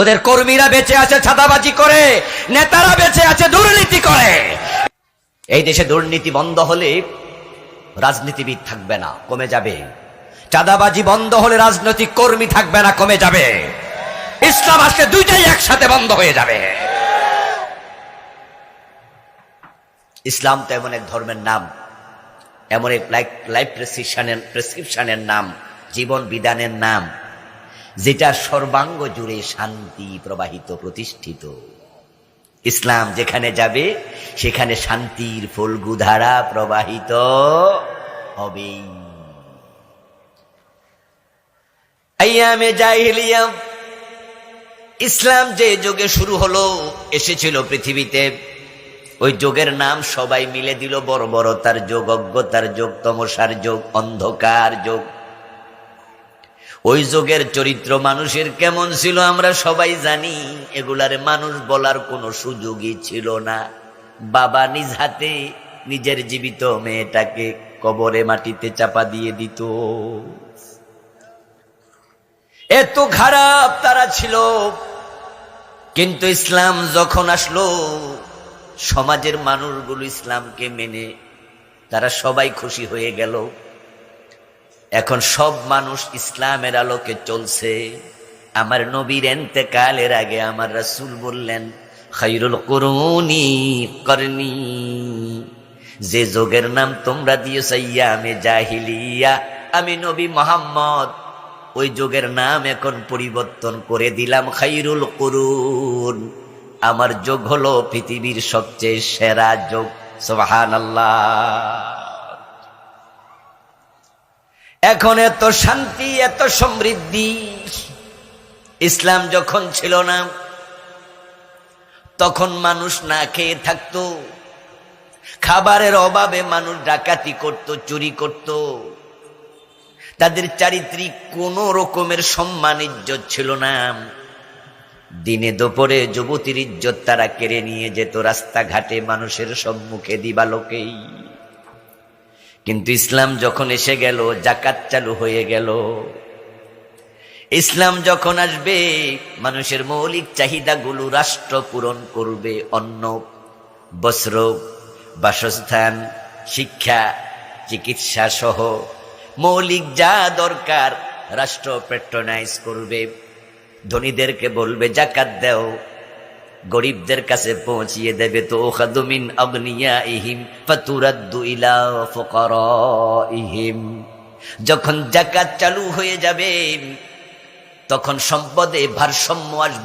ওদের কর্মীরা বেঁচে আছে, ছাদাবাজি করে, নেতারা বেঁচে আছে, দুর্নীতি করে। এই দেশে দুর্নীতি বন্ধ হলে রাজনীতিবিদ থাকবে না, কমে যাবে। চাঁদাবাজি বন্ধ হলে রাজনৈতিক কর্মী থাকবে না, কমে যাবে। ইসলাম আসলে দুইটাই একসাথে বন্ধ হয়ে যাবে। ইসলাম তো এমন এক ধর্মের নাম, এমন এক লাইফ প্রেসক্রিপশনের প্রেসক্রিপশনের নাম, জীবন বিধানের নাম। যেটা সর্বাঙ্গ জুড়ে শান্তি প্রবাহিত প্রতিষ্ঠিত। ইসলাম যেখানে যাবে, সেখানে শান্তির ফলগুধারা প্রবাহিত হবেই। ইসলাম যে যুগে শুরু হলো, এসেছিল পৃথিবীতে। ওই যোগের নাম সবাই মিলে দিল বড় বড় তার যোগ, অজ্ঞতার যোগ, তমসার যোগ, অন্ধকার যোগ। ওই যুগের চরিত্র মানুষের কেমন ছিল আমরা সবাই জানি, এগুলার মানুষ বলার কোনো সুযোগই ছিল না। বাবা নিজ হাতে নিজের জীবিত মেয়েটাকে কবরে মাটিতে চাপা দিয়ে দিত। এত খারাপ তারা ছিল। কিন্তু ইসলাম যখন আসলো, সমাজের মানুষগুলো ইসলামকে মেনে তারা সবাই খুশি হয়ে গেল। এখন সব মানুষ ইসলামের আলোকে চলছে। আমার নবীর এতেকালের আগে আমার রাসূল বললেন খাইরুল করুনি করনি, যে যোগের নাম তোমরা সাইয়া আমি জাহিলিয়া, আমি নবী মোহাম্মদ, ওই যোগের নাম এখন পরিবর্তন করে দিলাম খাইরুল করুন আমার যোগ হলো পৃথিবীর সবচেয়ে সেরা যোগ সোহান এখন এত শান্তি, এত সমৃদ্ধি। ইসলাম যখন ছিল না, তখন মানুষ না খেয়ে থাকতো। খাবারের অভাবে মানুষ ডাকাতি করত, চুরি করত। তাদের চারিত্রিক কোন রকমের সম্মান, ইজ্জত ছিল না। দিনে দুপুরে যুবতীর ইজ্জত তারা কেড়ে নিয়ে যেত, রাস্তাঘাটে মানুষের সম্মুখে দিবালোকেই। কিন্তু ইসলাম যখন এসে গেল জাকাত চালু হয়ে গেল। ইসলাম যখন আসবে, মানুষের মৌলিক চাহিদাগুলো রাষ্ট্র পূরণ করবে, অন্ন, বস্ত্র, বাসস্থান, শিক্ষা, চিকিৎসা সহ মৌলিক যা দরকার, রাষ্ট্র পেট্রোনাইজ করবে। ধনীদেরকে বলবে জাকাত দেও। গরিবদের কাছে পৌঁছিয়ে দেবে তো ওখাদুমিন অগ্নিয়া ইহিম ফাতুরাদ্দু ইলা ইহিম যখন জাকাত চালু হয়ে যাবে, তখন সম্পদে ভারসাম্য আসবে।